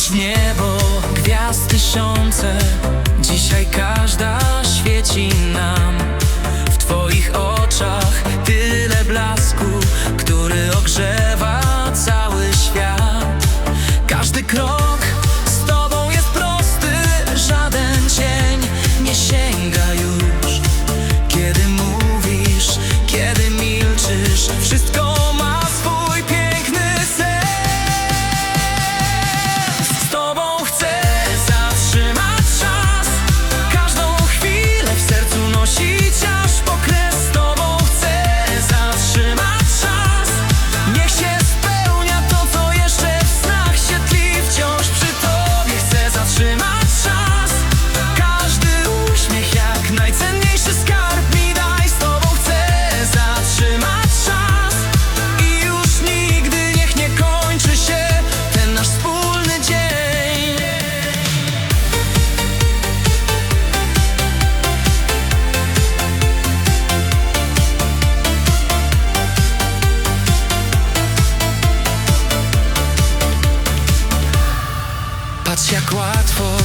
Zobacz niebo, gwiazd tysiące. Dzisiaj każda świeci nam. W Twoich oczach tyle blasku Który ogrzewa cały świat. Każdy krok z Tobą jest prosty Żaden cień nie sięga już. Kiedy mówisz, kiedy milczysz Wszystko jak łatwo